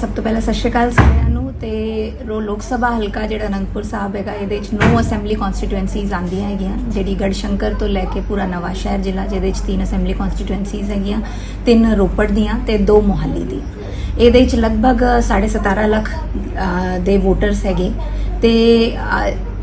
ਸਭ ਤੋਂ ਪਹਿਲਾਂ ਸਤਿ ਸ਼੍ਰੀ ਅਕਾਲ ਸਾਰਿਆਂ ਨੂੰ ਤੇ ਰੋ ਲੋਕ ਸਭਾ ਹਲਕਾ ਜਿਹੜਾ ਅਨੰਦਪੁਰ ਸਾਹਿਬ ਹੈਗਾ, ਇਹਦੇ ਵਿੱਚ ਨੌ ਅਸੈਂਬਲੀ ਕਨਸਟੀਟੂਐਂਸੀਜ਼ ਆਉਂਦੀਆਂ ਹੈਗੀਆਂ, ਜਿਹੜੀ ਗੜਸ਼ੰਕਰ ਤੋਂ ਲੈ ਕੇ ਪੂਰਾ ਨਵਾਂ ਸ਼ਹਿਰ ਜ਼ਿਲ੍ਹਾ, ਜਿਹਦੇ ਵਿੱਚ ਤਿੰਨ ਅਸੈਂਬਲੀ ਕਨਸਟੀਟੂਐਂਸੀਜ਼ ਹੈਗੀਆਂ, ਤਿੰਨ ਰੋਪੜ ਦੀਆਂ ਤੇ ਦੋ ਮੋਹਾਲੀ ਦੀ। ਇਹਦੇ ਵਿੱਚ ਲਗਭਗ 17.5 ਲੱਖ ਦੇ ਵੋਟਰਸ ਹੈਗੇ। ਤੇ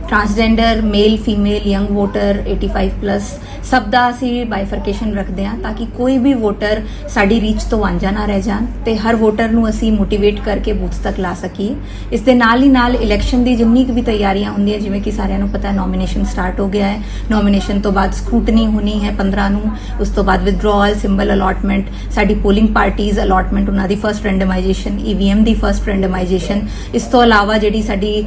transgender male female young voter 85 plus ਸਭ ਦਾ ਅਸੀਂ ਬਾਈਫਰਕੇਸ਼ਨ ਰੱਖਦੇ ਹਾਂ ਤਾਂ ਕਿ ਕੋਈ ਵੀ ਵੋਟਰ ਸਾਡੀ ਰੀਚ ਤੋਂ ਵਾਂਝਾ ਨਾ ਰਹਿ ਜਾਣ ਤੇ ਹਰ ਵੋਟਰ ਨੂੰ ਅਸੀਂ ਮੋਟੀਵੇਟ ਕਰਕੇ ਬੂਥ ਤੱਕ ਲਾ ਸਕੀਏ। ਇਸ ਦੇ ਨਾਲ ਹੀ ਨਾਲ ਇਲੈਕਸ਼ਨ ਦੀ ਜਿੰਨੀ ਕੁ ਵੀ ਤਿਆਰੀਆਂ ਹੁੰਦੀਆਂ, ਜਿਵੇਂ ਕਿ ਸਾਰਿਆਂ ਨੂੰ ਪਤਾ ਨੋਮੀਨੇਸ਼ਨ ਸਟਾਰਟ ਹੋ ਗਿਆ ਹੈ ਨੋਮੀਨੇਸ਼ਨ ਤੋਂ ਬਾਅਦ ਸਕੂਟਨੀ ਹੋਣੀ ਹੈ 15 ਨੂੰ, ਉਸ ਤੋਂ ਬਾਅਦ ਵਿਥਡਰਾਅਲ ਸਿੰਬਲ ਅਲਾਟਮੈਂਟ ਸਾਡੀ ਪੋਲਿੰਗ ਪਾਰਟੀਆਂ ਅਲਾਟਮੈਂਟ ਉਹਨਾਂ ਦੀ ਫਰਸਟ ਰੈਂਡਮਾਈਜੇਸ਼ਨ ਈਵੀਐਮ ਦੀ ਫਰਸਟ ਰੈਂਡਮਾਈਜੇਸ਼ਨ ਇਸ ਤੋਂ ਇਲਾਵਾ ਜਿਹੜੀ ਸਾਡੀ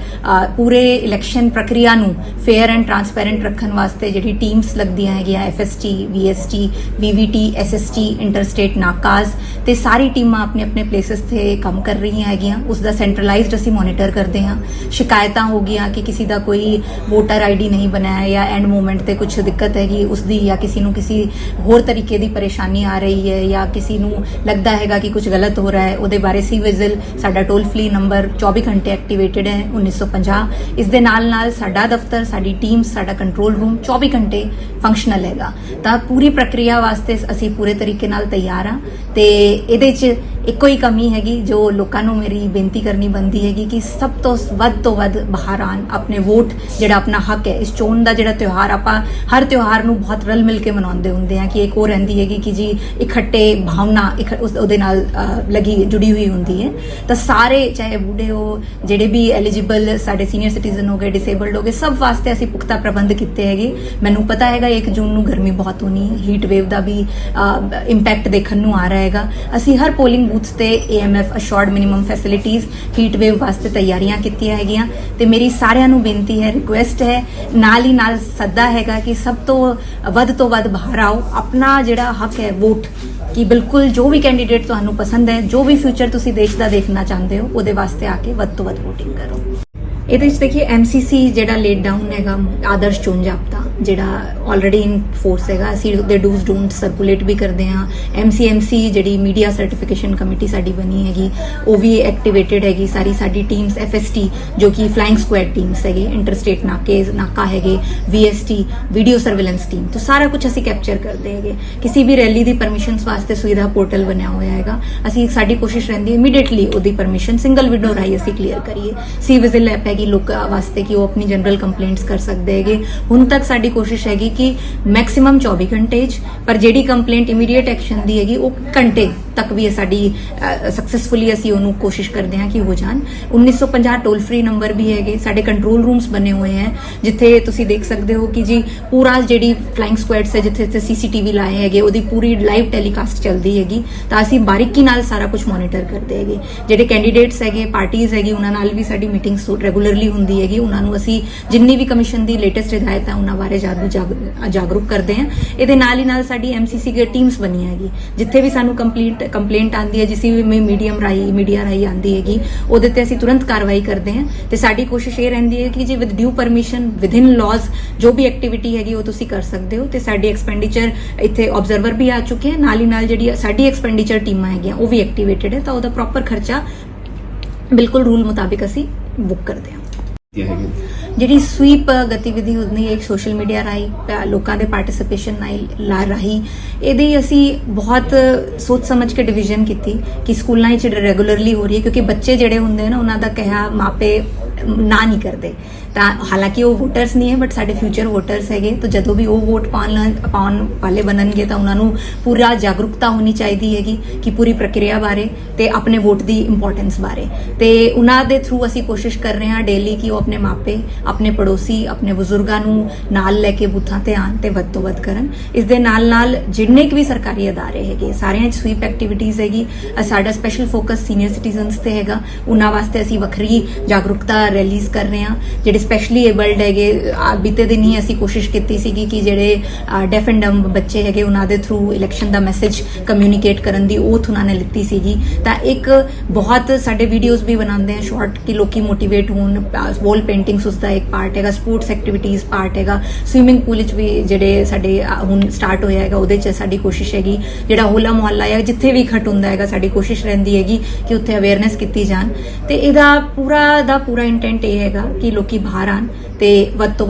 ਪੂਰੇ ਇਲੈਕਸ਼ਨ ਪ੍ਰਕਿਰਿਆ ਨੂੰ ਫੇਅਰ ਐਂਡ ਟਰਾਂਸਪੈਰੈਂਟ ਰੱਖਣ ਵਾਸਤੇ ਜਿਹੜੀ ਟੀਮਸ ਲੱਗਦੀਆਂ ਹੈਗੀਆਂ FST VST VVT SST interstate ਨਾਕਾਜ਼ ਤੇ ਸਾਰੀ ਟੀਮਾਂ ਆਪਣੇ ਆਪਣੇ ਪਲੇਸਸ ਤੇ ਕੰਮ ਕਰ ਰਹੀਆਂ ਹੈਗੀਆਂ। ਉਸ ਦਾ ਸੈਂਟਰਲਾਈਜ਼ਡ ਅਸੀਂ ਮੋਨੀਟਰ ਕਰਦੇ ਹਾਂ। ਸ਼ਿਕਾਇਤਾਂ ਹੋ ਗਈਆਂ ਕਿ ਕਿਸੇ ਦਾ ਕੋਈ ਵੋਟਰ ਆਈਡੀ ਨਹੀਂ ਬਣਾਇਆ ਜਾਂ ਐਂਡ ਮੂਵਮੈਂਟ ਤੇ ਕੁਝ ਦਿੱਕਤ ਹੈਗੀ, ਉਸ ਦੀ ਜਾਂ ਕਿਸੇ ਨੂੰ ਕਿਸੇ ਹੋਰ ਤਰੀਕੇ ਦੀ ਪਰੇਸ਼ਾਨੀ ਆ ਰਹੀ ਹੈ ਜਾਂ ਕਿਸੇ ਨੂੰ ਲੱਗਦਾ ਹੈਗਾ ਕਿ ਕੁਝ ਗਲਤ ਹੋ ਰਿਹਾ ਹੈ, ਉਹਦੇ ਬਾਰੇ ਸੀ ਵਿਜ਼ਲ। ਸਾਡਾ ਟੋਲ ਫ੍ਰੀ ਨੰਬਰ 24 ਘੰਟੇ ਐਕਟੀਵੇਟਿਡ ਹੈ 1950 ਇਸ ਦੇ ਨਾਲ ਨਾਲ ਸਾਡਾ ਦਫ਼ਤਰ, ਸਾਡੀ ਟੀਮ ਸਾਡਾ ਕੰਟਰੋਲ ਰੂਮ 24 ਘੰਟੇ ਫੰਕਸ਼ਨਲ ਹੈਗਾ। ਤਾਂ ਪੂਰੀ ਪ੍ਰਕਿਰਿਆ ਵਾਸਤੇ ਅਸੀਂ ਪੂਰੇ ਤਰੀਕੇ ਨਾਲ ਤਿਆਰ ਹਾਂ ਤੇ ਇਹਦੇ 'ਚ ਇੱਕੋ ਹੀ ਕਮੀ ਹੈਗੀ, ਜੋ ਲੋਕਾਂ ਨੂੰ ਮੇਰੀ ਬੇਨਤੀ ਕਰਨੀ ਬੰਦੀ ਹੈਗੀ ਕਿ ਸਭ ਤੋਂ ਵੱਧ ਤੋਂ ਵੱਧ ਬਾਹਰ ਆਣ ਆਪਣੇ ਵੋਟ, ਜਿਹੜਾ ਆਪਣਾ ਹੱਕ ਹੈ, ਇਸ ਚੋਣ ਦਾ ਜਿਹੜਾ ਤਿਉਹਾਰ ਆਪਾਂ ਹਰ ਤਿਉਹਾਰ ਨੂੰ ਬਹੁਤ ਰਲ ਮਿਲ ਕੇ ਮਨਾਉਂਦੇ ਹੁੰਦੇ ਆ ਕਿ ਇੱਕ ਉਹ ਰਹਿੰਦੀ ਹੈਗੀ ਕਿ ਜੀ ਇਕੱਠੇ ਭਾਵਨਾ, ਇਕ- ਉਹਦੇ ਨਾਲ ਲੱਗੀ, ਜੁੜੀ ਹੋਈ ਹੁੰਦੀ ਹੈ। ਤਾਂ ਸਾਰੇ, ਚਾਹੇ ਬੁੱਢੇ ਹੋ, ਜਿਹੜੇ ਵੀ ਐਲੀਜੀਬਲ ਸਾਡੇ ਸੀਨੀਅਰ ਸਿਟੀਜ਼ਨ ਹੋ ਗਏ ਡਿਸੇਬਲਡ ਹੋ ਗਏ, ਸਭ ਵਾਸਤੇ ਅਸੀਂ ਪੁਖਤਾ ਪ੍ਰਬੰਧ ਕੀਤੇ ਹੈਗੇ। ਮੈਨੂੰ ਪਤਾ ਹੈਗਾ 1 ਜੂਨ ਨੂੰ ਗਰਮੀ ਬਹੁਤ ਹੋਣੀ ਹੈ ਹੀਟ ਵੇਵ ਦਾ ਵੀ ਇੰਪੈਕਟ ਦੇਖਣ ਨੂੰ ਆ ਰਿਹਾ ਹੈਗਾ। ਅਸੀਂ ਹਰ ਪੋਲਿੰਗ ਬੂਥ ਤੇ AMF ਅਸ਼ੋਰਡ ਮਿਨੀਮਮ ਫੈਸਿਲਿਟੀਆਂ ਹੀਟ ਵੇਵ ਵਾਸਤੇ ਤਿਆਰੀਆਂ ਕੀਤੀਆਂ ਹੈਗੀਆਂ। ਤੇ ਮੇਰੀ ਸਾਰਿਆਂ ਨੂੰ ਬੇਨਤੀ ਹੈ ਰਿਕੁਐਸਟ ਹੈ, ਨਾਲ ਹੀ ਨਾਲ ਸੱਦਾ ਹੈਗਾ ਕਿ ਸਭ ਤੋਂ ਵੱਧ ਤੋਂ ਵੱਧ ਬਾਹਰ ਆਓ। ਆਪਣਾ ਜਿਹੜਾ ਹੱਕ ਹੈ, ਵੋਟ। ਕਿ ਬਿਲਕੁਲ ਜੋ ਵੀ ਕੈਂਡੀਡੇਟ ਤੁਹਾਨੂੰ ਪਸੰਦ ਹੈ, ਜੋ ਵੀ ਫਿਊਚਰ ਤੁਸੀਂ ਦੇਸ਼ ਦਾ ਦੇਖਣਾ ਚਾਹੁੰਦੇ ਹੋ, ਉਹਦੇ ਵਾਸਤੇ ਆ ਕੇ ਵੱਧ ਤੋਂ ਵੱਧ ਵੋਟਿੰਗ ਕਰੋ। ਇਹਦੇ ਵਿੱਚ ਦੇਖੀਏ ਐਮਸੀਸੀ ਜਿਹੜਾ ਲੇਟ ਡਾਊਨ ਹੈਗਾ, ਆਦਰਸ਼ ਚੋਣ ਜਾਬਤਾ। ਜਿਹੜਾ ਆਲਰੇਡੀ ਇਨ ਫੋਰਸ ਹੈਗਾ ਅਸੀਂ ਉਹਦੇ ਡੂਜ਼ ਡੋਂਟ ਸਰਕੂਲੇਟ ਵੀ ਕਰਦੇ ਹਾਂ ਐਮਸੀਐਮਸੀ ਜਿਹੜੀ ਮੀਡੀਆ ਸਰਟੀਫਿਕੇਸ਼ਨ ਕਮੇਟੀ ਸਾਡੀ ਬਣੀ ਹੈਗੀ ਉਹ ਵੀ ਐਕਟੀਵੇਟਿਡ ਹੈਗੀ ਸਾਰੀ ਸਾਡੀ ਟੀਮਸ ਐਫਐਸਟੀ ਜੋ ਕਿ ਫਲਾਈਂਗ ਸਕੁਐਡ ਟੀਮਸ ਹੈਗੇ ਇੰਟਰਸਟੇਟ ਨਾਕੇ ਨਾਕਾ ਹੈਗੇ ਵੀਐਸਟੀ ਵੀਡੀਓ ਸਰਵੇਲੈਂਸ ਟੀਮ ਤੋਂ ਸਾਰਾ ਕੁਝ ਅਸੀਂ ਕੈਪਚਰ ਕਰਦੇ ਹੈਗੇ ਕਿਸੇ ਵੀ ਰੈਲੀ ਦੀ ਪਰਮਿਸ਼ਨਸ ਵਾਸਤੇ ਸੁਵਿਧਾ ਪੋਰਟਲ ਬਣਿਆ ਹੋਇਆ ਹੈਗਾ ਅਸੀਂ ਸਾਡੀ ਕੋਸ਼ਿਸ਼ ਰਹਿੰਦੀ ਹੈ ਇਮੀਡੀਏਟਲੀ ਉਹਦੀ ਪਰਮਿਸ਼ਨ ਸਿੰਗਲ ਵਿੰਡੋ ਰਾਹੀਂ ਅਸੀਂ ਕਲੀਅਰ ਕਰੀਏ ਸੀ ਵਿਜ਼ਿਲ ਐਪ ਹੈਗੀ ਲੋਕਾਂ ਵਾਸਤੇ ਕਿ ਉਹ ਆਪਣੀ ਜਨਰਲ ਕੰਪਲੇਂਟਸ ਕਰ ਸਕਦੇ ਹੈਗੇ ਹੁਣ ਤੱਕ ਸਾਡੀ ਕੋਸ਼ਿਸ਼ ਹੈਗੀ ਕਿ ਮੈਕਸਿਮਮ 24 ਘੰਟੇ 'ਚ, ਪਰ ਜਿਹੜੀ ਕੰਪਲੇਂਟ ਇਮੀਡੀਏਟ ਐਕਸ਼ਨ ਦੀ ਹੈਗੀ, ਉਹ ਘੰਟੇ ਤੱਕ ਵੀ ਸਾਡੀ ਸਕਸੈਸਫੁਲੀ ਅਸੀਂ ਉਹਨੂੰ ਕੋਸ਼ਿਸ਼ ਕਰਦੇ ਹਾਂ ਕਿ ਹੋ ਜਾਣ। 1950 ਟੋਲ ਫ੍ਰੀ ਨੰਬਰ ਵੀ ਹੈਗੇ, ਸਾਡੇ ਕੰਟਰੋਲ ਰੂਮਸ ਬਣੇ ਹੋਏ ਹੈ, ਜਿੱਥੇ ਤੁਸੀਂ ਦੇਖ ਸਕਦੇ ਹੋ ਕਿ ਜੀ ਪੂਰਾ ਜਿਹੜੀ ਫਲਾਈਂਗ ਸਕੁਐਡਸ ਹੈ, ਜਿੱਥੇ ਜਿੱਥੇ ਸੀਸੀਟੀਵੀ ਲਾਏ ਹੈਗੇ, ਉਹਦੀ ਪੂਰੀ ਲਾਈਵ ਟੈਲੀਕਾਸਟ ਚੱਲਦੀ ਹੈਗੀ, ਤਾਂ ਅਸੀਂ ਬਾਰੀਕੀ ਨਾਲ ਸਾਰਾ ਕੁਝ ਮੋਨੀਟਰ ਕਰਦੇ ਹੈਗੇ। ਜਿਹੜੇ ਕੈਂਡੀਡੇਟਸ ਹੈਗੇ ਪਾਰਟੀਆਂ ਹੈਗੀ, ਉਹਨਾਂ ਨਾਲ ਵੀ ਸਾਡੀ ਮੀਟਿੰਗਸ ਰੈਗੂਲਰਲੀ ਹੁੰਦੀ ਹੈਗੀ, ਉਹਨਾਂ ਨੂੰ ਅਸੀਂ ਜਿੰਨੀ ਵੀ ਕਮਿਸ਼ਨ ਦੀ ਲੇਟੈਸਟ ਹਦਾਇਤਾਂ ਉਹਨਾਂ ਬਾਰੇ ਜਾਗਰੂ ਜਾਗ- ਜਾਗਰੂਕ ਕਰਦੇ ਹਾਂ। ਇਹਦੇ ਨਾਲ ਹੀ ਨਾਲ ਸਾਡੀ ਐਮਸੀਸੀ ਦੇ ਟੀਮਸ ਬਣੀਆਂ ਹੈਗੀ, ਜਿੱਥੇ ਵੀ ਸਾਨੂੰ ਕੰਪਲੀਟ ਕੰਪਲੇਂਟ ਆਂਦੀ ਹੈ ਜਿਸੇ ਵੀ ਮੀਡੀਅਮ ਰਾਈ ਮੀਡੀਆ ਰਾਈ ਆਂਦੀ ਹੈਗੀ, ਉਹਦੇ ਤੇ ਅਸੀਂ ਤੁਰੰਤ ਕਾਰਵਾਈ ਕਰਦੇ ਹਾਂ। ਤੇ ਸਾਡੀ ਕੋਸ਼ਿਸ਼ ਇਹ ਰਹਿੰਦੀ ਹੈ ਕਿ ਜੀ with due permission within laws ਜੋ ਵੀ ਐਕਟੀਵਿਟੀ ਹੈਗੀ, ਉਹ ਤੁਸੀਂ ਕਰ ਸਕਦੇ ਹੋ। ਤੇ ਸਾਡੀ ਐਕਸਪੈਂਡੀਚਰ ਇੱਥੇ ਆਬਜ਼ਰਵਰ ਵੀ ਆ ਚੁੱਕੇ ਹਨ ਨਾਲ ਹੀ ਨਾਲ ਜਿਹੜੀ ਸਾਡੀ ਐਕਸਪੈਂਡੀਚਰ ਟੀਮਾਂ ਹੈਗੀਆਂ, ਉਹ ਵੀ ਐਕਟੀਵੇਟਡ ਹੈ। ਤਾਂ ਉਹਦਾ ਪ੍ਰੋਪਰ ਖਰਚਾ ਬਿਲਕੁਲ ਰੂਲ ਮੁਤਾਬਿਕ ਅਸੀਂ ਬੁੱਕ ਕਰਦੇ ਹਾਂ। ਜਿਹੜੀ ਸਵੀਪ ਗਤੀਵਿਧੀ ਹੁੰਦੀ ਹੈ ਇੱਕ ਸੋਸ਼ਲ ਮੀਡੀਆ ਰਾਹੀਂ ਅ, ਲੋਕਾਂ ਦੇ ਪਾਰਟਿਸਿਪੇਸ਼ਨ ਨਾਲ ਲਾ ਰਹੀ ਇਹਦੀ ਅਸੀਂ ਬਹੁਤ ਸੋਚ ਸਮਝ ਕੇ ਡਿਵੀਜ਼ਨ ਕੀਤੀ ਕਿ ਸਕੂਲਾਂ ਵਿੱਚ ਰੈਗੂਲਰਲੀ ਹੋ ਰਹੀ ਹੈ ਕਿਉਂਕਿ ਬੱਚੇ ਜਿਹੜੇ ਹੁੰਦੇ ਨੇ ਉਹਨਾਂ ਦਾ ਕਿਹਾ ਮਾਪੇ ਨਾ ਨਹੀਂ ਕਰਦੇ। ਤਾਂ ਹਾਲਾਂਕਿ ਉਹ ਵੋਟਰਸ ਨਹੀਂ ਹੈ ਬਟ ਸਾਡੇ ਫਿਊਚਰ ਵੋਟਰਸ ਹੈਗੇ। ਤਾਂ ਜਦੋਂ ਵੀ ਉਹ ਵੋਟ ਪਾਉਣ ਪਾਉਣ ਵਾਲੇ ਬਣਨਗੇ, ਤਾਂ ਉਹਨਾਂ ਨੂੰ ਪੂਰਾ ਜਾਗਰੂਕਤਾ ਹੋਣੀ ਚਾਹੀਦੀ ਹੈਗੀ ਕਿ ਪੂਰੀ ਪ੍ਰਕਿਰਿਆ ਬਾਰੇ ਤੇ ਆਪਣੇ ਵੋਟ ਦੀ ਇੰਪੋਰਟੈਂਸ ਬਾਰੇ। ਤੇ ਉਹਨਾਂ ਦੇ ਥਰੂ ਅਸੀਂ ਕੋਸ਼ਿਸ਼ ਕਰ ਰਹੇ ਹਾਂ ਡੇਲੀ ਕਿ ਉਹ ਆਪਣੇ ਮਾਪੇ, ਆਪਣੇ ਪੜੋਸੀ, ਆਪਣੇ ਬਜ਼ੁਰਗਾਂ ਨੂੰ ਨਾਲ ਲੈ ਕੇ ਬੂਥਾਂ ਤੇ ਆਣ ਤੇ ਵੱਧ ਤੋਂ ਵੱਧ ਕਰਨ। ਇਸ ਦੇ ਨਾਲ ਨਾਲ ਜਿੰਨੇ ਕੁ ਵੀ ਸਰਕਾਰੀ ਅਦਾਰੇ ਹੈਗੇ, ਸਾਰਿਆਂ 'ਚ ਸਵੀਪ ਐਕਟੀਵਿਟੀਜ਼ ਹੈਗੀ। ਸਾਡਾ ਸਪੈਸ਼ਲ ਫੋਕਸ ਸੀਨੀਅਰ ਸਿਟੀਜ਼ਨਸ ਤੇ ਹੈਗਾ। ਉਹਨਾਂ ਵਾਸਤੇ ਅਸੀਂ ਵੱਖਰੀ ਜਾਗਰੂਕਤਾ ਰੈਲੀਜ਼ ਕਰ ਰਹੇ ਹਾਂ, ਜਿਹੜੇ ਸਪੈਸ਼ਲੀ ਏਬਲਡ ਹੈਗੇ ਬੀਤੇ ਦਿਨ ਹੀ ਅਸੀਂ ਕੋਸ਼ਿਸ਼ ਕੀਤੀ ਸੀਗੀ ਕਿ ਜਿਹੜੇ ਡੈਫ ਐਂਡ ਡੰਬ ਬੱਚੇ ਹੈਗੇ, ਉਹਨਾਂ ਦੇ ਥਰੂ ਇਲੈਕਸ਼ਨ ਦਾ ਮੈਸੇਜ ਕਮਿਊਨੀਕੇਟ ਕਰਨ ਦੀ oath ਉਹਨਾਂ ਨੇ ਲਿੱਤੀ ਸੀਗੀ। ਤਾਂ ਇੱਕ ਬਹੁਤ ਸਾਡੇ ਵੀਡੀਓਜ਼ ਵੀ ਬਣਾਉਂਦੇ ਆ ਸ਼ਾਰਟ ਕਿ ਲੋਕੀ ਮੋਟੀਵੇਟ ਹੋਣ ਵਾਲ ਪੇਂਟਿੰਗਸ ਉਸ ਦਾ ਇੱਕ ਪਾਰਟ ਹੈਗਾ ਸਪੋਰਟਸ ਐਕਟੀਵਿਟੀਜ਼ ਪਾਰਟ ਹੈਗਾ। ਸਵਿਮਿੰਗ ਪੂਲ ਵਿੱਚ ਵੀ ਜਿਹੜੇ ਸਾਡੇ ਹੁਣ ਸਟਾਰਟ ਹੋਇਆ ਹੈਗਾ, ਉਹਦੇ 'ਚ ਸਾਡੀ ਕੋਸ਼ਿਸ਼ ਹੈਗੀ। ਜਿਹੜਾ ਹੋਲਾ ਮੁਹੱਲਾ ਹੈ, ਜਿੱਥੇ ਵੀ ਖਟ ਹੁੰਦਾ ਹੈਗਾ, ਸਾਡੀ ਕੋਸ਼ਿਸ਼ ਰਹਿੰਦੀ ਹੈਗੀ ਕਿ ਉੱਥੇ ਅਵੇਅਰਨੈਸ ਕੀਤੀ ਜਾਣ। ਤੇ ਇਹਦਾ ਪੂਰਾ ਦਾ ਪੂਰਾ ਇੰਟੈਂਟ ਇਹ ਹੈਗਾ ਕਿ ਲੋਕੀ ਬਾਹਰ ਆਣ ਤੇ ਵੱਧ ਤੋਂ